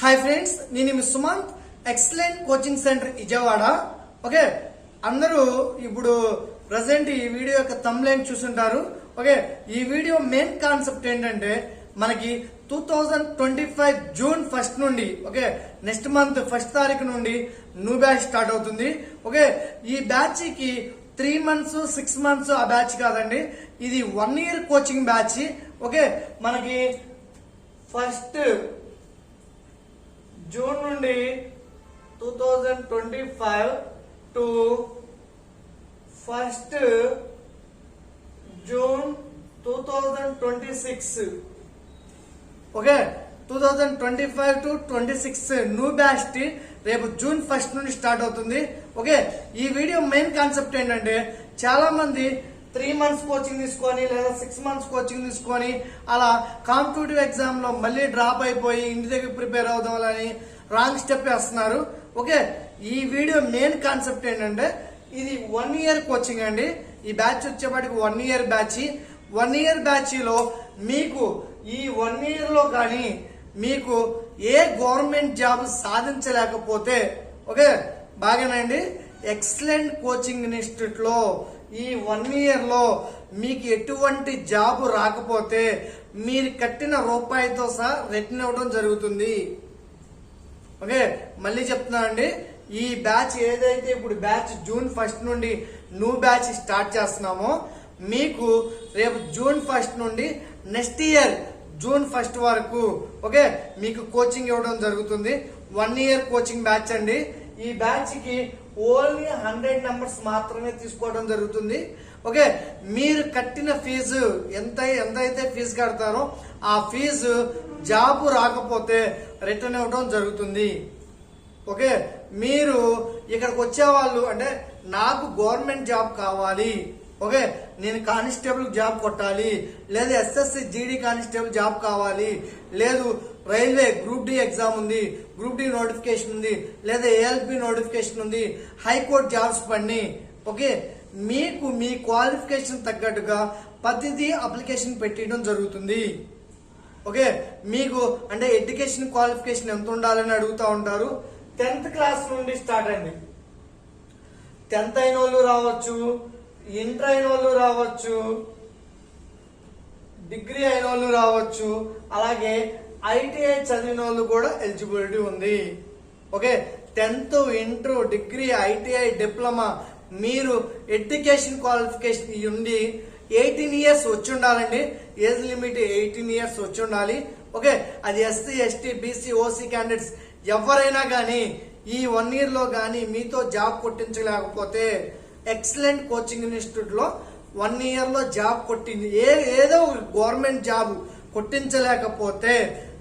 Hi friends నేను మీ Sumanth excellent coaching centre Vijayawada. Okay అందరూ ఇప్పుడు ప్రజెంట్ ఈ వీడియో యొక్క తమ్లైన్ చూసుంటారు. ఓకే ఈ వీడియో మెయిన్ కాన్సెప్ట్ ఏంటంటే మనకి two thousand twenty five June first నుండి ఓకే నెక్స్ట్ మంత్ ఫస్ట్ తారీఖు నుండి న్యూ బ్యాచ్ స్టార్ట్ అవుతుంది. ఓకే ఈ బ్యాచ్కి త్రీ మంత్స్ సిక్స్ మంత్స్ ఆ బ్యాచ్ కాదండి. ఇది one year coaching batch okay మనకి ఫస్ట్ జూన్ నుండి two thousand twenty five to first June two thousand twenty six okay two thousand twenty five to twenty six new batch రేపు June first నుండి start అవుతుంది. Okay ఈ video main concept ఏంటంటే చాలా మంది three months coaching తీసుకొని లేదా six months coaching తీసుకొని అలా కాంపిటేటివ్ ఎగ్జామ్లో మళ్ళీ డ్రాప్ అయిపోయి ఇంటి దగ్గర ప్రిపేర్ అవుదామని రాంగ్ స్టెప్ వేస్తున్నారు. ఓకే ఈ వీడియో మెయిన్ కాన్సెప్ట్ ఏంటంటే ఇది వన్ ఇయర్ కోచింగ్ అండి. ఈ బ్యాచ్ వచ్చేపాటికి one year batch one year బ్యాచ్లో మీకు ఈ వన్ ఇయర్లో కానీ మీకు ఏ గవర్నమెంట్ జాబ్ సాధించలేకపోతే ఓకే బాగానండి ఎక్సలెంట్ కోచింగ్ ఇన్స్టిట్యూట్లో ఈ వన్ ఇయర్లో మీకు ఎటువంటి జాబ్ రాకపోతే మీరు కట్టిన రూపాయితో సహా రిటర్న్ అవ్వడం జరుగుతుంది. ఓకే? మళ్ళీ చెప్తున్నా అండి. ఈ బ్యాచ్ ఏదైతే ఇప్పుడు బ్యాచ్ జూన్ ఫస్ట్ నుండి న్యూ బ్యాచ్ స్టార్ట్ చేస్తున్నామో మీకు రేపు జూన్ ఫస్ట్ నుండి నెక్స్ట్ ఇయర్ జూన్ ఫస్ట్ వరకు ఓకే? మీకు కోచింగ్ ఇవ్వడం జరుగుతుంది. వన్ ఇయర్ కోచింగ్ బ్యాచ్ అండి. ఈ బ్యాచ్కి ఓన్లీ హండ్రెడ్ నెంబర్స్ మాత్రమే తీసుకోవడం జరుగుతుంది. ఓకే మీరు కట్టిన ఫీజు ఎంత ఎంత అయితే ఫీజు కడతారో ఆ ఫీజు జాబ్ రాకపోతే రిటర్న్ ఇవ్వడం జరుగుతుంది. ఓకే మీరు ఇక్కడికి వచ్చేవాళ్ళు అంటే నాకు గవర్నమెంట్ జాబ్ కావాలి. ఓకే నేను కానిస్టేబుల్ జాబ్ కొట్టాలి లేదా ఎస్ఎస్సి జీడీ కానిస్టేబుల్ జాబ్ కావాలి లేదు రైల్వే గ్రూప్ డి ఎగ్జామ్ ఉంది గ్రూప్ డి నోటిఫికేషన్ ఉంది లేదా ఏఎల్పి నోటిఫికేషన్ ఉంది హైకోర్టు జాబ్స్ పని ఓకే మీకు మీ క్వాలిఫికేషన్ తగ్గట్టుగా ప్రతిదీ అప్లికేషన్ పెట్టడం జరుగుతుంది. ఓకే మీకు అంటే ఎడ్యుకేషన్ క్వాలిఫికేషన్ ఎంత ఉండాలని అడుగుతూ ఉంటారు? టెన్త్ క్లాస్ నుండి స్టార్ట్ అండి. టెన్త్ అయిన వాళ్ళు రావచ్చు ఇంటర్ అయిన వాళ్ళు రావచ్చు డిగ్రీ అయిన వాళ్ళు రావచ్చు అలాగే ఐటీఐ చదివిన వాళ్ళు కూడా ఎలిజిబిలిటీ ఉంది. Okay? Tenth inter degree ITI diploma మీరు ఎడ్యుకేషన్ క్వాలిఫికేషన్ ఉండి ఎయిటీన్ ఇయర్స్ వచ్చి ఉండాలండి. ఏజ్ లిమిట్ ఎయిటీన్ ఇయర్స్ వచ్చి ఉండాలి. ఓకే? అది SC ST BC OC candidates ఎవరైనా కానీ ఈ వన్ ఇయర్లో కానీ మీతో జాబ్ కొట్టించలేకపోతే ఎక్సలెంట్ కోచింగ్ ఇన్స్టిట్యూట్లో వన్ ఇయర్లో జాబ్ కొట్టింది. ఏ ఏదో గవర్నమెంట్ జాబ్ కొట్టించలేకపోతే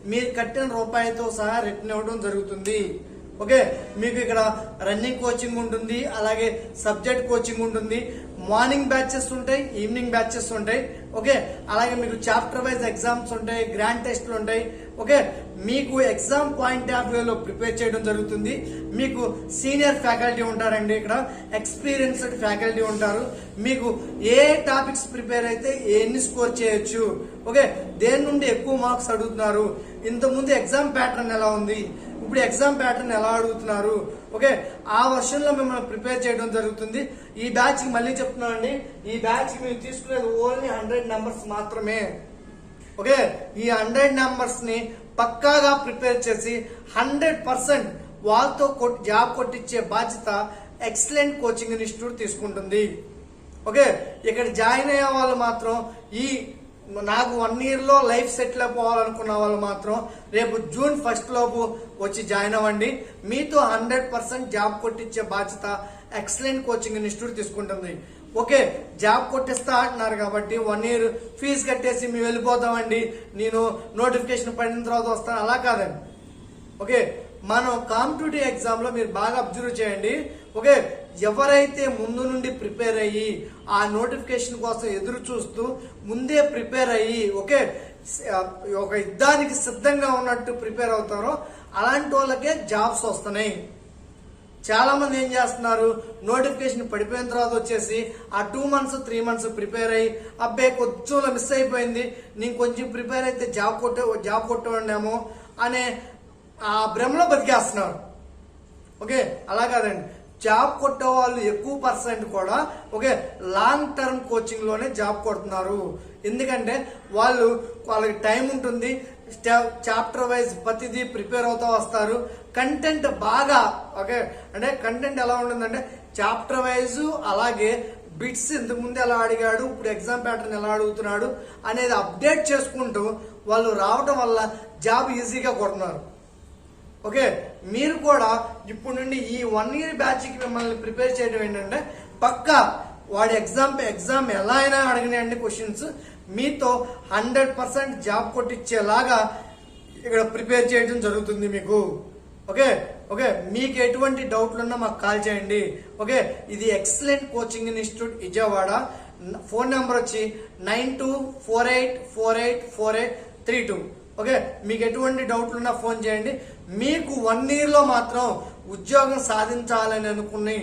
మీరు కట్టిన రూపాయితో సహా రిటర్న్ ఇవ్వడం జరుగుతుంది. ఓకే? మీకు ఇక్కడ రన్నింగ్ కోచింగ్ ఉంటుంది అలాగే సబ్జెక్ట్ కోచింగ్ ఉంటుంది. మార్నింగ్ బ్యాచెస్ ఉంటాయి ఈవినింగ్ బ్యాచెస్ ఉంటాయి. ఓకే? అలాగే మీకు చాప్టర్ వైజ్ ఎగ్జామ్స్ ఉంటాయి గ్రాండ్ టెస్ట్లు ఉంటాయి. ఓకే? మీకు ఎగ్జామ్ పాయింట్ ఆఫ్ వ్యూలో ప్రిపేర్ చేయడం జరుగుతుంది. మీకు సీనియర్ ఫ్యాకల్టీ ఉంటారండి ఇక్కడ. ఎక్స్పీరియన్స్డ్ ఫ్యాకల్టీ ఉంటారు. మీకు ఏ టాపిక్స్ ప్రిపేర్ అయితే ఎన్ని స్కోర్ చేయొచ్చు. ఓకే? దేని నుండి ఎక్కువ మార్క్స్ అడుగుతున్నారు? ఇంతకుముందు ఎగ్జామ్ ప్యాటర్న్ ఎలా ఉంది? ఇప్పుడు ఎగ్జామ్ ప్యాటర్న్ ఎలా అడుగుతున్నారు? ఓకే? ఆ వర్షన్లో మిమ్మల్ని ప్రిపేర్ చేయడం జరుగుతుంది. ఈ బ్యాచ్ మళ్ళీ మళ్ళీ చెప్తున్నానండి. ఈ బ్యాచ్ మీరు తీసుకునేది ఓన్లీ హండ్రెడ్ నెంబర్స్ మాత్రమే. ఓకే? ఈ హండ్రెడ్ నెంబర్స్ని పక్కాగా ప్రిపేర్ చేసి హండ్రెడ్ పర్సెంట్ వాళ్ళతో జాబ్ కొట్టించే బాధ్యత ఎక్సలెంట్ కోచింగ్ ఇన్స్టిట్యూట్ తీసుకుంటుంది. ఓకే? ఇక్కడ జాయిన్ అయ్యే వాళ్ళు మాత్రం ఈ నాకు వన్ ఇయర్లో లైఫ్ సెటిల్ అయిపోవాలనుకున్న వాళ్ళు మాత్రం రేపు జూన్ ఫస్ట్ లోపు వచ్చి జాయిన్ అవ్వండి. మీతో హండ్రెడ్ పర్సెంట్ జాబ్ కొట్టించే బాధ్యత ఎక్సలెంట్ కోచింగ్ ఇన్స్టిట్యూట్ తీసుకుంటుంది. ఓకే జాబ్ కొట్టిస్తా అంటున్నారు కాబట్టి వన్ ఇయర్ ఫీజు కట్టేసి మేము వెళ్ళిపోతామండి. నేను నోటిఫికేషన్ పడిన తర్వాత వస్తాను. అలా కాదండి. ఓకే మనం కాంపిటేటివ్ ఎగ్జామ్లో మీరు బాగా అబ్జర్వ్ చేయండి. ఓకే ఎవరైతే ముందు నుండి ప్రిపేర్ అయ్యి ఆ నోటిఫికేషన్ కోసం ఎదురు చూస్తూ ముందే ప్రిపేర్ అయ్యి ఓకే ఒక యుద్ధానికి సిద్ధంగా ఉన్నట్టు ప్రిపేర్ అవుతారో అలాంటి వాళ్ళకే జాబ్స్ వస్తున్నాయి. చాలా మంది ఏం చేస్తున్నారు? నోటిఫికేషన్ పడిపోయిన తర్వాత వచ్చేసి ఆ two months three months prepare అయ్యి అబ్బాయి కొంచెం మిస్ అయిపోయింది. నేను కొంచెం ప్రిపేర్ అయితే జాబ్ కొట్టే జాబ్ కొట్టేవాడినేమో అనే ఆ భ్రమలో బతికేస్తున్నారు. ఓకే? అలా కాదండి. జాబ్ కొట్టే వాళ్ళు ఎక్కువ పర్సెంట్ కూడా ఓకే లాంగ్ టర్మ్ కోచింగ్లోనే జాబ్ కొడుతున్నారు. ఎందుకంటే వాళ్ళు వాళ్ళకి టైం ఉంటుంది చాప్టర్ వైజ్ ప్రతిదీ ప్రిపేర్ అవుతూ వస్తారు. కంటెంట్ బాగా ఓకే? అంటే కంటెంట్ ఎలా ఉంటుందంటే చాప్టర్ వైజ్ అలాగే బిట్స్ ఇంతకు ముందు ఎలా అడిగాడు ఇప్పుడు ఎగ్జామ్ ప్యాటర్న్ ఎలా అడుగుతున్నాడు అనేది అప్డేట్ చేసుకుంటూ వాళ్ళు రావటం వల్ల జాబ్ ఈజీగా కొడుతున్నారు. ఓకే? మీరు కూడా ఇప్పుడు నుండి ఈ వన్ ఇయర్ బ్యాచ్కి మిమ్మల్ని ప్రిపేర్ చేయడం ఏంటంటే పక్కా వాడి ఎగ్జామ్ ఎగ్జామ్ ఎలా అయినా అడిగినాయండి క్వశ్చన్స్ మీతో హండ్రెడ్ పర్సెంట్ జాబ్ కొట్టించేలాగా ఇక్కడ ప్రిపేర్ చేయడం జరుగుతుంది మీకు. ఓకే? ఓకే? మీకు ఎటువంటి డౌట్లు ఉన్నా మాకు కాల్ చేయండి. ఓకే? ఇది excellent coaching institute Vijayawada. Phone number వచ్చి nine two four eight four eight four eight three two. Okay? మీకు ఎటువంటి డౌట్లు ఉన్నా ఫోన్ చేయండి. మీకు వన్ ఇయర్లో మాత్రం ఉద్యోగం సాధించాలని అనుకుని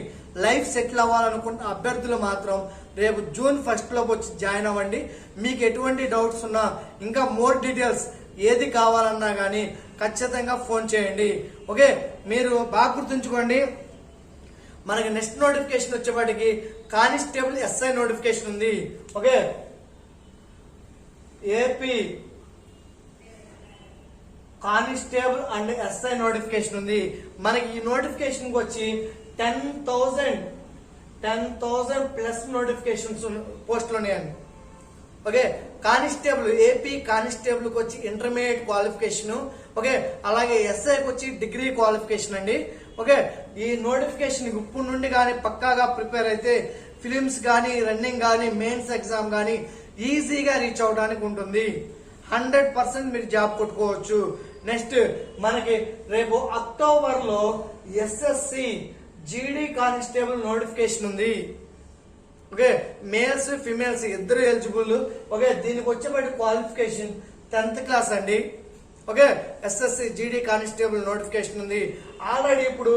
లైఫ్ సెటిల్ అవ్వాలనుకున్న అభ్యర్థులు మాత్రం రేపు జూన్ ఫస్ట్లోకి వచ్చి జాయిన్ అవ్వండి. మీకు ఎటువంటి డౌట్స్ ఉన్నా ఇంకా మోర్ డీటెయిల్స్ ఏది కావాలన్నా కానీ ఖచ్చితంగా ఫోన్ చేయండి. ఓకే? మీరు బాగా గుర్తుంచుకోండి. మనకి నెక్స్ట్ నోటిఫికేషన్ వచ్చేపాటికి కానిస్టేబుల్ ఎస్ఐ నోటిఫికేషన్ ఉంది. Okay? AP constable and SI notification ఉంది. మనకి ఈ నోటిఫికేషన్కి వచ్చి ten thousand ten thousand plus notifications పోస్టులు ఉన్నాయండి ఓకే కానిస్టేబుల్ ఏపీ కానిస్టేబుల్కి వచ్చి ఇంటర్మీడియట్ క్వాలిఫికేషన్ ఓకే అలాగే ఎస్ఐకి వచ్చి డిగ్రీ క్వాలిఫికేషన్ అండి. ఓకే ఈ నోటిఫికేషన్ ఇప్పుడు నుండి కానీ పక్కాగా ప్రిపేర్ అయితే ఫిలిమ్స్ కానీ రన్నింగ్ కానీ మెయిన్స్ ఎగ్జామ్ కానీ ఈజీగా రీచ్ అవడానికి ఉంటుంది. హండ్రెడ్ పర్సెంట్ మీరు జాబ్ కొట్టుకోవచ్చు. నెక్స్ట్ మనకి రేపు అక్టోబర్లో ఎస్ఎస్సి జీడీ కానిస్టేబుల్ నోటిఫికేషన్ ఉంది. ఓకే మేల్స్ ఫిమేల్స్ ఇద్దరు ఎలిజిబుల్ ఓకే దీనికి వచ్చేబట్టి క్వాలిఫికేషన్ టెన్త్ క్లాస్ అండి. Okay SSC GD constable notification ఉంది. ఆల్రెడీ ఇప్పుడు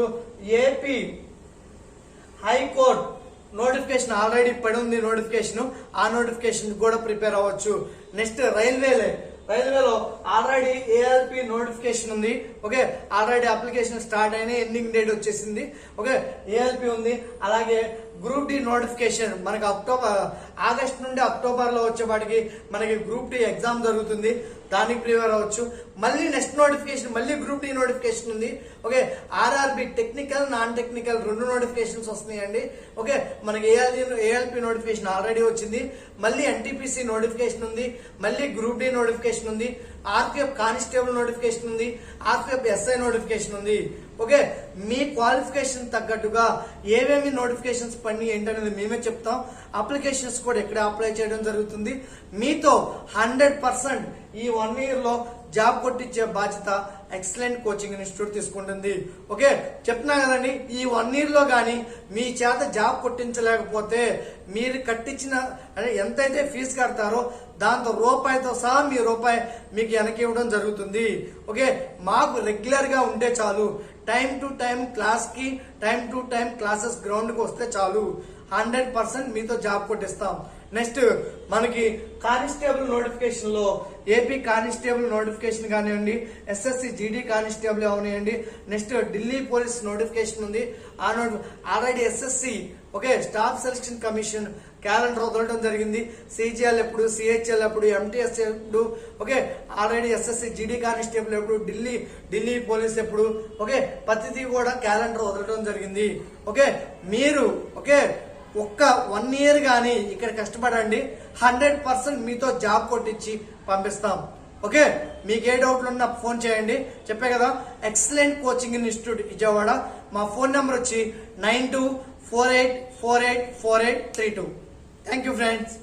AP high court notification already పడి ఉంది నోటిఫికేషన్ ఆ నోటిఫికేషన్ కూడా ప్రిపేర్ అవ్వచ్చు. నెక్స్ట్ రైల్వేలే. రైల్వేలో ఆల్రెడీ ఏఎల్పి నోటిఫికేషన్ ఉంది. ఓకే ఆల్రెడీ అప్లికేషన్ స్టార్ట్ అయిన ఎండింగ్ డేట్ వచ్చేసింది. ఓకే ఏఎల్పి ఉంది. అలాగే గ్రూప్ డి నోటిఫికేషన్. మనకి అక్టోబర్ ఆగస్ట్ నుండి అక్టోబర్లో వచ్చేపాటికి మనకి గ్రూప్ డి ఎగ్జామ్ జరుగుతుంది. దానికి ప్రిపేర్ అవ్వచ్చు. మళ్ళీ నెక్స్ట్ నోటిఫికేషన్ మళ్ళీ గ్రూప్ డి నోటిఫికేషన్ ఉంది. Okay RRB technical non technical రెండు నోటిఫికేషన్స్ వస్తున్నాయండి. ఓకే మనకి ఏఎల్జీ ఏఎల్పి నోటిఫికేషన్ ఆల్రెడీ వచ్చింది. మళ్ళీ ఎన్టీపీసీ నోటిఫికేషన్ ఉంది. మళ్ళీ గ్రూప్ డి నోటిఫికేషన్ ఉంది. ఆర్పిఎఫ్ కానిస్టేబుల్ నోటిఫికేషన్ ఉంది. ఆర్పిఎఫ్ ఎస్ఐ నోటిఫికేషన్ ఉంది. ఓకే మీ క్వాలిఫికేషన్ తగ్గట్టుగా ఏమేమి నోటిఫికేషన్స్ పని ఏంటనేది మేమే చెప్తాం. అప్లికేషన్స్ కూడా ఎక్కడ అప్లై చేయడం జరుగుతుంది. మీతో హండ్రెడ్ పర్సెంట్ ఈ వన్ ఇయర్లో జాబ్ కొట్టించే బాధ్యత ఎక్సలెంట్ కోచింగ్ ఇన్స్టిట్యూట్ తీసుకుంటుంది. ఓకే చెప్తున్నా కదండి ఈ వన్ ఇయర్లో మీ చేత జాబ్ కొట్టించలేకపోతే మీరు కట్టించిన అంటే ఎంతైతే ఫీజు కడతారో దాంతో రూపాయితో సహా మీ రూపాయి మీకు వెనక్కి ఇవ్వడం జరుగుతుంది. ఓకే మాకు రెగ్యులర్గా ఉంటే చాలు. టైం టు టైం క్లాస్కి టైం టు టైం క్లాసెస్ గ్రౌండ్కి వస్తే చాలు. హండ్రెడ్ పర్సెంట్ మీతో జాబ్ కొట్టిస్తాం. నెక్స్ట్ మనకి కానిస్టేబుల్ నోటిఫికేషన్లో ఏపీ కానిస్టేబుల్ నోటిఫికేషన్ కానివ్వండి ఎస్ఎస్సి జీడీ కానిస్టేబుల్ అవనివ్వండి నెక్స్ట్ ఢిల్లీ పోలీస్ నోటిఫికేషన్ ఉంది. ఆ నోటి already SSC okay staff selection commission calendar వదలడం జరిగింది. సిజిఎల్ ఎప్పుడు సిహెచ్ఎల్ ఎప్పుడు ఎంటీఎస్ ఎప్పుడు okay already SSC GD constable ఎప్పుడు ఢిల్లీ ఢిల్లీ పోలీస్ ఎప్పుడు ఓకే ప్రతిదీ కూడా క్యాలెండర్ వదలడం జరిగింది. ఓకే మీరు ఓకే ఒక్క వన్ ఇయర్ కానీ ఇక్కడ కష్టపడండి. హండ్రెడ్ పర్సెంట్ మీతో జాబ్ కొట్టించి పంపిస్తాం. ఓకే? మీకు ఏ డౌట్లు ఉన్నా ఫోన్ చేయండి. చెప్పే కదా ఎక్సలెంట్ కోచింగ్ ఇన్స్టిట్యూట్ విజయవాడ. మా ఫోన్ నెంబర్ వచ్చి nine two four eight four eight four eight three two thank you friends